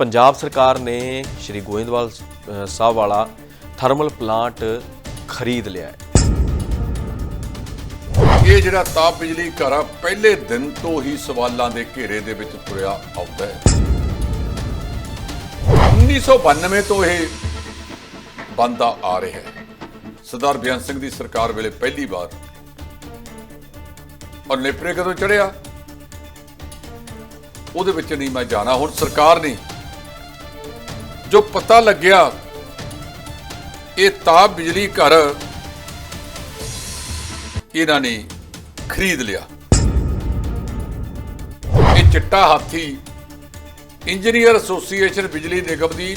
ਪੰਜਾਬ ਸਰਕਾਰ ਨੇ ਸ਼੍ਰੀ ਗੋਇੰਦਵਾਲ ਸਾਹਿਬ ਵਾਲਾ ਥਰਮਲ ਪਲਾਂਟ ਖਰੀਦ ਲਿਆ ਹੈ। ਇਹ ਜਿਹੜਾ ਤਾਪ ਬਿਜਲੀ ਘਰ ਆ ਪਹਿਲੇ ਦਿਨ ਤੋਂ ਹੀ ਸਵਾਲਾਂ ਦੇ ਘੇਰੇ ਦੇ ਵਿੱਚ ਤੁਰਿਆ ਆਉਂਦਾ ਹੈ। 1992 ਤੋਂ ਇਹ ਬੰਦਾ ਆ ਰਿਹਾ ਹੈ। ਸਰਦਾਰ ਬਿਆਨ ਸਿੰਘ ਦੀ ਸਰਕਾਰ ਵੇਲੇ ਪਹਿਲੀ ਵਾਰ। ਔਰ ਨੇਪਰੇ ਕਦੋਂ ਚੜਿਆ ਉਹਦੇ ਵਿੱਚ ਨਹੀਂ ਮੈਂ ਜਾਣਾ। ਹੁਣ ਸਰਕਾਰ ਨੇ ਜੋ ਪਤਾ ਲੱਗਿਆ, ਇਹ ਤਾਪ ਬਿਜਲੀ ਘਰ ਇਹਨਾਂ ਨੇ ਖਰੀਦ ਲਿਆ। ਇਹ ਚਿੱਟਾ ਹਾਥੀ ਇੰਜੀਨੀਅਰ ਐਸੋਸੀਏਸ਼ਨ ਬਿਜਲੀ ਨਿਗਮ ਦੀ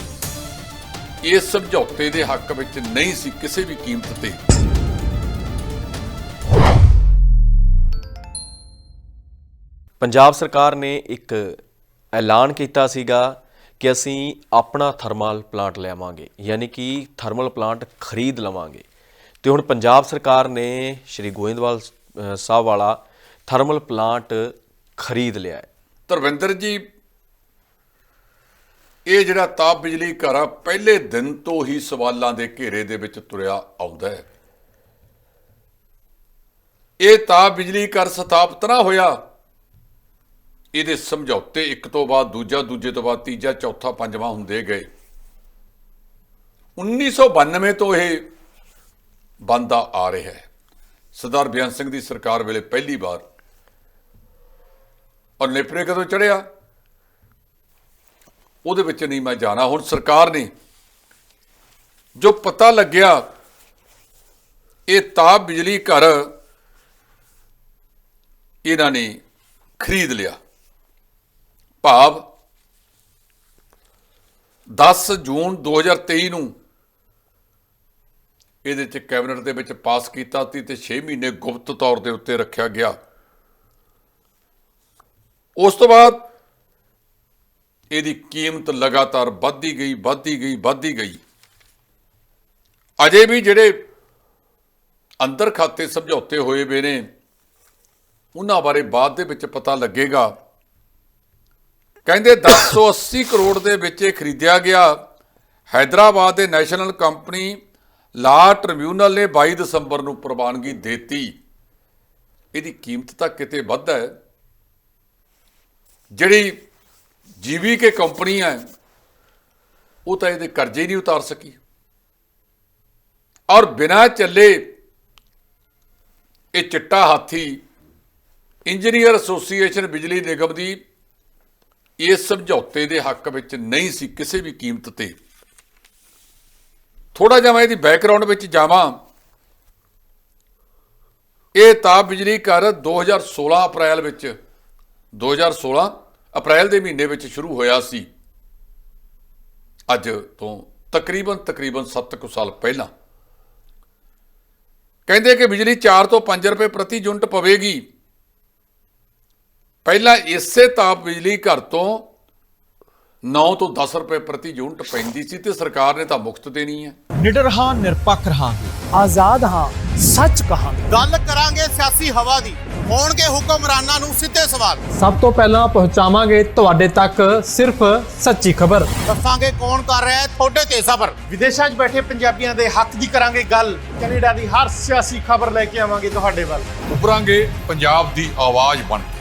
ਇਸ ਸਮਝੌਤੇ ਦੇ ਹੱਕ ਵਿੱਚ ਨਹੀਂ ਸੀ ਕਿਸੇ ਵੀ ਕੀਮਤ ਤੇ। ਪੰਜਾਬ ਸਰਕਾਰ ਨੇ ਇੱਕ ਐਲਾਨ ਕੀਤਾ ਸੀਗਾ ਕਿ ਅਸੀਂ ਆਪਣਾ ਥਰਮਲ ਪਲਾਂਟ ਲਿਆਵਾਂਗੇ, ਯਾਨੀ ਕਿ ਥਰਮਲ ਪਲਾਂਟ ਖਰੀਦ ਲਵਾਂਗੇ। ਤੇ ਹੁਣ ਪੰਜਾਬ ਸਰਕਾਰ ਨੇ ਸ਼੍ਰੀ ਗੋਇੰਦਵਾਲ ਸਾਹਿਬ ਵਾਲਾ ਥਰਮਲ ਪਲਾਂਟ ਖਰੀਦ ਲਿਆ ਹੈ। ਧਰਵਿੰਦਰ ਜੀ, ਇਹ ਜਿਹੜਾ ਤਾਪ ਬਿਜਲੀ ਘਰ ਆ, ਪਹਿਲੇ ਦਿਨ ਤੋਂ ਹੀ ਸਵਾਲਾਂ ਦੇ ਘੇਰੇ ਦੇ ਵਿੱਚ ਤੁਰਿਆ ਆਉਂਦਾ ਹੈ। ਇਹ ਤਾਪ ਬਿਜਲੀ ਘਰ ਸਥਾਪਿਤ ਨਾ ਹੋਇਆ ਇਹਦੇ ਸਮਝੌਤੇ ਇੱਕ ਤੋਂ ਬਾਅਦ ਦੂਜਾ, ਦੂਜੇ ਤੋਂ ਬਾਅਦ ਤੀਜਾ, ਚੌਥਾ, ਪੰਜਵਾਂ ਹੁੰਦੇ ਗਏ। 1992 ਤੋਂ ਇਹ ਬੰਦਾ ਆ ਰਿਹਾ ਹੈ। ਸਰਦਾਰ ਬਿਆਨ ਸਿੰਘ ਦੀ ਸਰਕਾਰ ਵੇਲੇ ਪਹਿਲੀ ਵਾਰ। ਔਰ ਨੇਪਰੇ ਕਦੋਂ ਚੜਿਆ ਉਹਦੇ ਵਿੱਚ ਨਹੀਂ ਮੈਂ ਜਾਣਾ। ਹੁਣ ਸਰਕਾਰ ਨੇ ਜੋ ਪਤਾ ਲੱਗਿਆ, ਇਹ ਤਾਪ ਬਿਜਲੀ ਘਰ ਇਹਨਾਂ ਨੇ ਖਰੀਦ ਲਿਆ। ਭਾਵ 10 ਜੂਨ 2023 ਨੂੰ ਇਹਦੇ ਚ ਕੈਬਨਿਟ ਦੇ ਵਿੱਚ ਪਾਸ ਕੀਤਾ ਸੀ ਤੇ 6 ਮਹੀਨੇ ਗੁਪਤ ਤੌਰ ਦੇ ਉੱਤੇ ਰੱਖਿਆ ਗਿਆ। ਉਸ ਤੋਂ ਬਾਅਦ ਇਹਦੀ ਕੀਮਤ ਲਗਾਤਾਰ ਵੱਧਦੀ ਗਈ ਵੱਧਦੀ ਗਈ ਵੱਧਦੀ ਗਈ। ਅਜੇ ਵੀ ਜਿਹੜੇ ਅੰਦਰ ਖਾਤੇ ਸਮਝੌਤੇ ਹੋਏ ਵੇ ਨੇ, ਉਹਨਾਂ ਬਾਰੇ ਬਾਅਦ ਦੇ ਵਿੱਚ ਪਤਾ ਲੱਗੇਗਾ। ਕਹਿੰਦੇ 1080 ਕਰੋੜ ਦੇ ਵਿੱਚ ਇਹ ਖਰੀਦਿਆ ਗਿਆ। ਹైదరాబాద్ ਦੇ ਨੈਸ਼ਨਲ ਕੰਪਨੀ ਲਾ ਟ੍ਰਿਬਿਊਨਲ ਨੇ 22 ਦਸੰਬਰ ਨੂੰ ਪ੍ਰਵਾਨਗੀ ਦਿੱਤੀ। ਇਹਦੀ ਕੀਮਤ ਤਾਂ ਕਿਤੇ ਵੱਧ ਹੈ। ਜਿਹੜੀ ਜੀਵੀ ਕੇ ਕੰਪਨੀ ਹੈ, ਉਹ ਤਾਂ ਇਹਦੇ ਕਰਜ਼ੇ ਨਹੀਂ ਉਤਾਰ ਸਕੀ। ਔਰ ਬਿਨਾ ਚੱਲੇ ਇਹ ਚਿੱਟਾ ਹਾਥੀ ਇੰਜੀਨੀਅਰ ਐਸੋਸੀਏਸ਼ਨ ਬਿਜਲੀ ਨਿਗਮ ਦੀ ਇਸ ਸਮਝੌਤੇ ਦੇ ਹੱਕ ਵਿੱਚ ਨਹੀਂ ਸੀ ਕਿਸੇ ਵੀ ਕੀਮਤ ਤੇ। ਥੋੜਾ ਜਿਹਾ ਮੈਂ ਇਹਦੀ ਬੈਕਗ੍ਰਾਉਂਡ ਵਿੱਚ ਜਾਵਾਂ। ਇਹ ਤਾਪ ਬਿਜਲੀ ਘਰ 2016 ਅਪ੍ਰੈਲ ਵਿੱਚ 2016 ਅਪ੍ਰੈਲ ਦੇ ਮਹੀਨੇ ਵਿੱਚ ਸ਼ੁਰੂ ਹੋਇਆ ਸੀ। ਅੱਜ ਤੋਂ ਤਕਰੀਬਨ ਤਕਰੀਬਨ 7 ਕੁ ਸਾਲ ਪਹਿਲਾਂ। ਕਹਿੰਦੇ ਕਿ ਬਿਜਲੀ 4 ਤੋਂ 5 ਰੁਪਏ ਪ੍ਰਤੀ ਯੂਨਿਟ ਪਵੇਗੀ। ਪਹਿਲਾਂ ਇਸੇ ਤਾਪ ਬਿਜਲੀ ਘਰ ਤੋਂ 9 ਤੋਂ 10 ਰੁਪਏ ਪ੍ਰਤੀ ਯੂਨਿਟ ਪੈਂਦੀ ਸੀ ਤੇ ਸਰਕਾਰ ਨੇ ਤਾਂ ਮੁਫਤ ਦੇਣੀ ਹੈ। ਨਿਡਰ ਹਾਂ ਨਿਰਪੱਖ ਰਹਾਂਗੇ। ਆਜ਼ਾਦ ਹਾਂ ਸੱਚ ਕਹਾਂਗੇ। ਗੱਲ ਕਰਾਂਗੇ ਸਿਆਸੀ ਹਵਾ ਦੀ। ਹੋਣਗੇ ਹੁਕਮਰਾਨਾਂ ਨੂੰ ਸਿੱਧੇ ਸਵਾਲ। ਸਭ ਤੋਂ ਪਹਿਲਾਂ ਪਹੁੰਚਾਵਾਂਗੇ ਤੁਹਾਡੇ ਤੱਕ ਸਿਰਫ ਸੱਚੀ ਖਬਰ। ਦੱਸਾਂਗੇ ਕੌਣ ਕਰ ਰਿਹਾ ਹੈ ਤੁਹਾਡੇ ਤੇ ਸਬਰ। ਵਿਦੇਸ਼ਾਂ 'ਚ ਬੈਠੇ ਪੰਜਾਬੀਆਂ ਦੇ ਹੱਕ ਦੀ ਕਰਾਂਗੇ ਗੱਲ। ਕੈਨੇਡਾ ਦੀ ਹਰ ਸਿਆਸੀ ਖਬਰ ਲੈ ਕੇ ਆਵਾਂਗੇ ਤੁਹਾਡੇ ਵੱਲ। ਉਭਰਾਂਗੇ ਪੰਜਾਬ ਦੀ ਆਵਾਜ਼ ਬਣ ਕੇ।